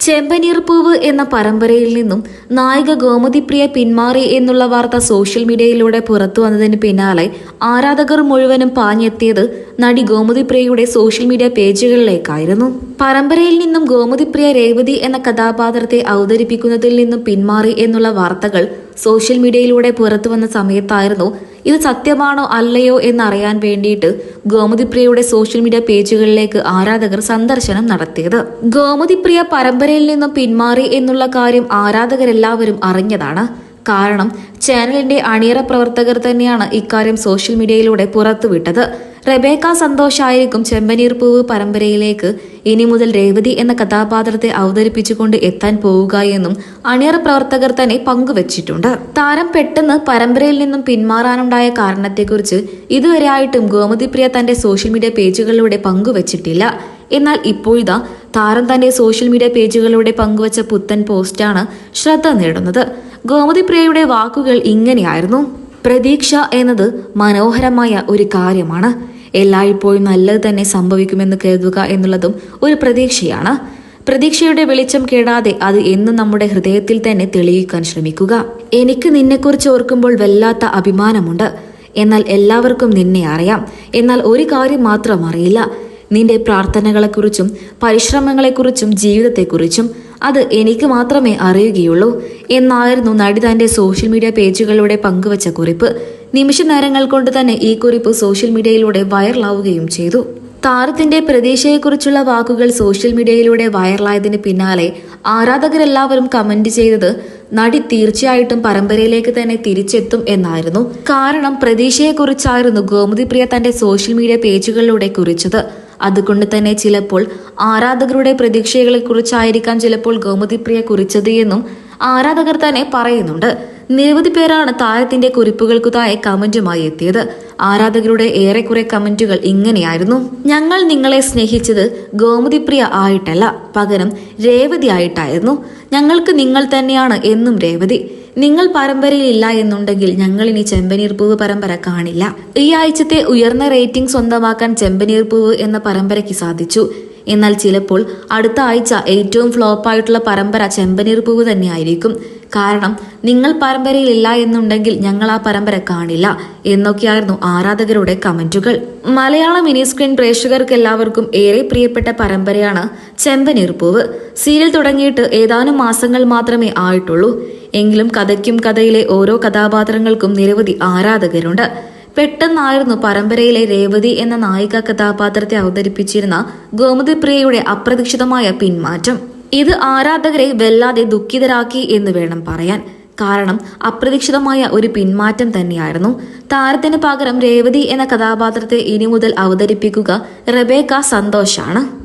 ചെമ്പനീർപ്പൂവ് എന്ന പരമ്പരയിൽ നിന്നും നായിക ഗോമതിപ്രിയ പിന്മാറി എന്നുള്ള വാർത്ത സോഷ്യൽ മീഡിയയിലൂടെ പുറത്തു വന്നതിന് പിന്നാലെ ആരാധകർ മുഴുവനും പാഞ്ഞെത്തിയത് നടി ഗോമതിപ്രിയയുടെ സോഷ്യൽ മീഡിയ പേജുകളിലേക്കായിരുന്നു. പരമ്പരയിൽ നിന്നും ഗോമതിപ്രിയ രേവതി എന്ന കഥാപാത്രത്തെ അവതരിപ്പിക്കുന്നതിൽ നിന്നും പിന്മാറി എന്നുള്ള വാർത്തകൾ സോഷ്യൽ മീഡിയയിലൂടെ പുറത്തു വന്ന സമയത്തായിരുന്നു. ഇത് സത്യമാണോ അല്ലയോ എന്നറിയാൻ വേണ്ടിയിട്ട് ഗോമതിപ്രിയയുടെ സോഷ്യൽ മീഡിയ പേജുകളിലേക്ക് ആരാധകർ സന്ദർശനം നടത്തിയത്. ഗോമതിപ്രിയ പരമ്പരയിൽ നിന്നും പിന്മാറി എന്നുള്ള കാര്യം ആരാധകരെല്ലാവരും അറിഞ്ഞതാണ്. കാരണം ചാനലിന്റെ അണിയറ പ്രവർത്തകർ തന്നെയാണ് ഇക്കാര്യം സോഷ്യൽ മീഡിയയിലൂടെ പുറത്തുവിട്ടത്. റെബേക്ക സന്തോഷായിരിക്കും ചെമ്പനീർ പൂവ് പരമ്പരയിലേക്ക് ഇനി മുതൽ രേവതി എന്ന കഥാപാത്രത്തെ അവതരിപ്പിച്ചുകൊണ്ട് എത്താൻ പോവുക എന്നും അണിയർ പ്രവർത്തകർ തന്നെ പങ്കുവച്ചിട്ടുണ്ട്. താരം പെട്ടെന്ന് പരമ്പരയിൽ നിന്നും പിന്മാറാനുണ്ടായ കാരണത്തെക്കുറിച്ച് ഇതുവരെയായിട്ടും ഗോമതിപ്രിയ തന്റെ സോഷ്യൽ മീഡിയ പേജുകളിലൂടെ പങ്കുവച്ചിട്ടില്ല. എന്നാൽ ഇപ്പോഴിതാ താരം തന്റെ സോഷ്യൽ മീഡിയ പേജുകളിലൂടെ പങ്കുവച്ച പുത്തൻ പോസ്റ്റാണ് ശ്രദ്ധ നേടുന്നത്. ഗോമതിപ്രിയയുടെ വാക്കുകൾ ഇങ്ങനെയായിരുന്നു. പ്രതീക്ഷ എന്നത് മനോഹരമായ ഒരു കാര്യമാണ്. എല്ലായ്പ്പോഴും നല്ലത് തന്നെ സംഭവിക്കുമെന്ന് കരുതുക എന്നുള്ളതും ഒരു പ്രതീക്ഷയാണ്. പ്രതീക്ഷയുടെ വെളിച്ചം കേടാതെ അത് എന്നും നമ്മുടെ ഹൃദയത്തിൽ തന്നെ തെളിയിക്കാൻ ശ്രമിക്കുക. എനിക്ക് നിന്നെക്കുറിച്ച് ഓർക്കുമ്പോൾ വല്ലാത്ത അഭിമാനമുണ്ട്. എന്നാൽ എല്ലാവർക്കും നിന്നെ അറിയാം. എന്നാൽ ഒരു കാര്യം മാത്രം അറിയില്ല. നിന്റെ പ്രാർത്ഥനകളെക്കുറിച്ചും പരിശ്രമങ്ങളെക്കുറിച്ചും ജീവിതത്തെക്കുറിച്ചും അത് എനിക്ക് മാത്രമേ അറിയുകയുള്ളൂ. എന്നായിരുന്നു നടി തന്റെ സോഷ്യൽ മീഡിയ പേജുകളിലൂടെ പങ്കുവച്ച കുറിപ്പ്. നിമിഷ നേരങ്ങൾ കൊണ്ട് തന്നെ ഈ കുറിപ്പ് സോഷ്യൽ മീഡിയയിലൂടെ വൈറലാവുകയും ചെയ്തു. താരത്തിന്റെ പ്രതീക്ഷയെക്കുറിച്ചുള്ള വാക്കുകൾ സോഷ്യൽ മീഡിയയിലൂടെ വൈറലായതിന് പിന്നാലെ ആരാധകരെല്ലാവരും കമന്റ് ചെയ്തത് നടി തീർച്ചയായിട്ടും പരമ്പരയിലേക്ക് തന്നെ തിരിച്ചെത്തും എന്നായിരുന്നു. കാരണം പ്രതീക്ഷയെക്കുറിച്ചായിരുന്നു ഗോമതിപ്രിയ തന്റെ സോഷ്യൽ മീഡിയ പേജുകളിലൂടെ കുറിച്ചത്. അതുകൊണ്ട് തന്നെ ചിലപ്പോൾ ആരാധകരുടെ പ്രതീക്ഷകളെക്കുറിച്ചായിരിക്കാം ചിലപ്പോൾ ഗോമതിപ്രിയ കുറിച്ചത് എന്നും ആരാധകർ തന്നെ പറയുന്നുണ്ട്. നിരവധി പേരാണ് താരത്തിന്റെ കുറിപ്പുകൾക്കു താഴെ കമന്റുമായി എത്തിയത്. ആരാധകരുടെ ഏറെക്കുറെ കമന്റുകൾ ഇങ്ങനെയായിരുന്നു. ഞങ്ങൾ നിങ്ങളെ സ്നേഹിച്ചത് ഗോമതിപ്രിയ ആയിട്ടല്ല പകരം രേവതി ആയിട്ടായിരുന്നു. ഞങ്ങൾക്ക് നിങ്ങൾ തന്നെയാണ് എന്നും രേവതി. നിങ്ങൾ പരമ്പരയിലില്ല എന്നുണ്ടെങ്കിൽ ഞങ്ങൾ ഇനി ചെമ്പനീർ പൂവ് പരമ്പര കാണില്ല. ഈ ആഴ്ചത്തെ ഉയർന്ന റേറ്റിംഗ് സ്വന്തമാക്കാൻ ചെമ്പനീർ പൂവ് എന്ന പരമ്പരയ്ക്ക് സാധിച്ചു. എന്നാൽ ചിലപ്പോൾ അടുത്ത ആഴ്ച ഏറ്റവും ഫ്ലോപ്പായിട്ടുള്ള പരമ്പര ചെമ്പനീർ പൂവ് തന്നെയായിരിക്കും. കാരണം നിങ്ങൾ പരമ്പരയിലില്ല എന്നുണ്ടെങ്കിൽ ഞങ്ങൾ ആ പരമ്പര കാണില്ല എന്നൊക്കെയായിരുന്നു ആരാധകരുടെ കമന്റുകൾ. മലയാള മിനി സ്ക്രീൻ പ്രേക്ഷകർക്ക് എല്ലാവർക്കും ഏറെ പ്രിയപ്പെട്ട പരമ്പരയാണ് ചെമ്പനീർ പൂവ് സീരിയൽ തുടങ്ങിയിട്ട് ഏതാനും മാസങ്ങൾ മാത്രമേ ആയിട്ടുള്ളൂ. എങ്കിലും കഥയ്ക്കും കഥയിലെ ഓരോ കഥാപാത്രങ്ങൾക്കും നിരവധി ആരാധകരുണ്ട്. പെട്ടെന്നായിരുന്നു പരമ്പരയിലെ രേവതി എന്ന നായിക കഥാപാത്രത്തെ അവതരിപ്പിച്ചിരുന്ന ഗോമതി ഗോമതിപ്രിയയുടെ അപ്രതീക്ഷിതമായ പിന്മാറ്റം. ഇത് ആരാധകരെ വല്ലാതെ ദുഃഖിതരാക്കി എന്ന് വേണം പറയാൻ. കാരണം അപ്രതീക്ഷിതമായ ഒരു പിന്മാറ്റം തന്നെയായിരുന്നു. താരത്തിന് പകരം രേവതി എന്ന കഥാപാത്രത്തെ ഇനി മുതൽ അവതരിപ്പിക്കുക റബേക്ക സന്തോഷാണ്.